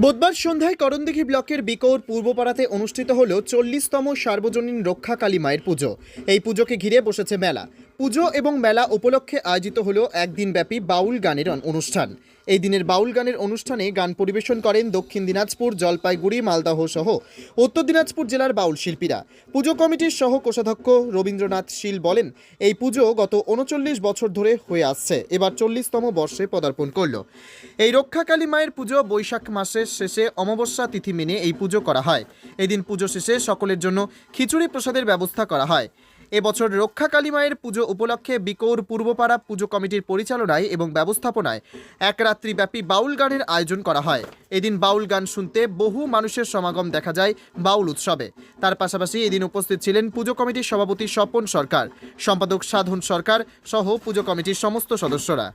বুধবার সন্ধ্যায় করণদিঘি ব্লকের বিকৌর পূর্বপাড়াতে অনুষ্ঠিত হল চল্লিশতম সার্বজনীন রক্ষা কালী মায়ের পুজো। এই পুজোকে ঘিরে বসেছে মেলা। পুজো এবং মেলা উপলক্ষে আয়োজিত হল একদিনব্যাপী বাউল গানের অনুষ্ঠান। এই দিনের বাউল গানের অনুষ্ঠানে গান পরিবেশন করেন দক্ষিণ দিনাজপুর, জলপাইগুড়ি, মালদহ সহ উত্তর দিনাজপুর জেলার বাউল শিল্পীরা। পুজো কমিটির সহ কোষাধ্যক্ষ রবীন্দ্রনাথ শীল বলেন, এই পুজো গত উনচল্লিশ বছর ধরে হয়ে আসছে, এবার চল্লিশতম বর্ষে পদার্পণ করল। এই রক্ষাকালী মায়ের পুজো বৈশাখ মাসের শেষে অমাবস্যা তিথি মেনে এই পুজো করা হয়। এদিন পুজো শেষে সকলের জন্য খিচুড়ি প্রসাদের ব্যবস্থা করা হয়। এবছর রক্ষাকালী মায়ের পুজো উপলক্ষে বিকৌর পূর্বপাড়া পুজো কমিটির পরিচালনায় এবং ব্যবস্থাপনায় এক রাত্রিব্যাপী বাউল গানের আয়োজন করা হয়। এদিন বাউল গান শুনতে বহু মানুষের সমাগম দেখা যায় বাউল উৎসবে। তার পাশাপাশি এদিন উপস্থিত ছিলেন পুজো কমিটির সভাপতি স্বপন সরকার, সম্পাদক সাধন সরকার সহ পুজো কমিটির সমস্ত সদস্যরা।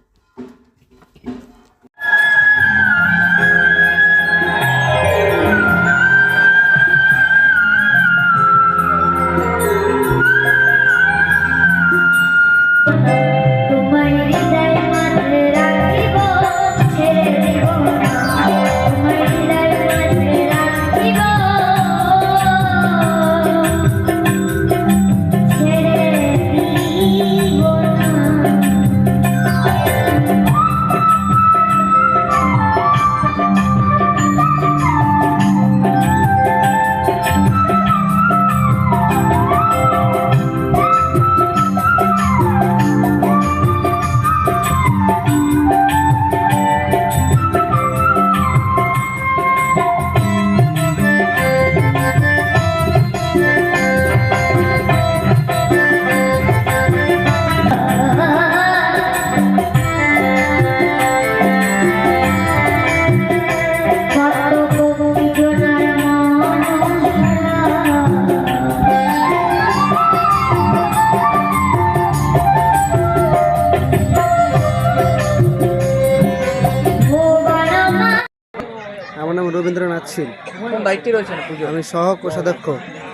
রবীন্দ্রনাথ শীল কোন দায়িত্বে রয়েছেন পুজো? আমি সহ কোষাধ্যক্ষ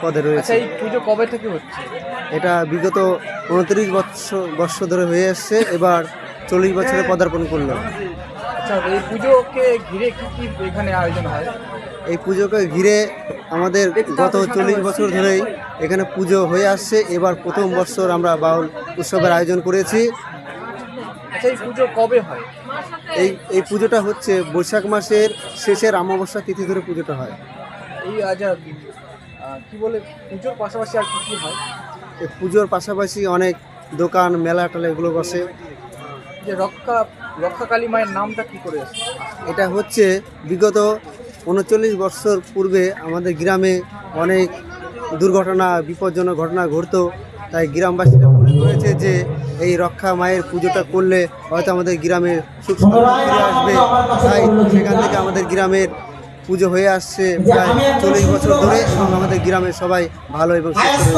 পদে আচ্ছা রয়েছি এই পুজো কবে থেকে হচ্ছে? এটা বিগত উনত্রিশ বৎসর বর্ষ ধরে হয়ে আসছে। এবার চল্লিশ বছরে পদার্পণ করল আচ্ছা এই পুজোকে ঘিরে কি কি এখানে আয়োজন হয়? এই পুজোকে ঘিরে আমাদের গত চল্লিশ বছর ধরেই এখানে পুজো হয়ে আসছে। এবার প্রথম বছর আমরা বাউল উৎসবের আয়োজন করেছি। আচ্ছা এই পুজো কবে হয়? এই এই পুজোটা হচ্ছে বৈশাখ মাসের শেষের অমাবস্যা তিথি ধরে পুজোটা হয়। এই আচ্ছা কি বলে পুজোর পাশাপাশি আর কি কি হয়? এই পুজোর পাশাপাশি অনেক দোকান মেলা টেলা এগুলো বসে। যে রক্ষা রক্ষা কালী মায়ের নামটা কী করে এটা হচ্ছে বিগত উনচল্লিশ বছর পূর্বে আমাদের গ্রামে অনেক দুর্ঘটনা বিপজ্জনক ঘটনা ঘটতো। তাই গ্রামবাসীরা মনে করেছে যে এই রক্ষা মায়ের পুজোটা করলে হয়তো আমাদের গ্রামের সুখ সমৃদ্ধি আসবে। তাই সেখান থেকে আমাদের গ্রামের পুজো হয়ে আসছে প্রায় চল্লিশ বছর ধরে। এবং আমাদের গ্রামের সবাই ভালো এবং সুস্থ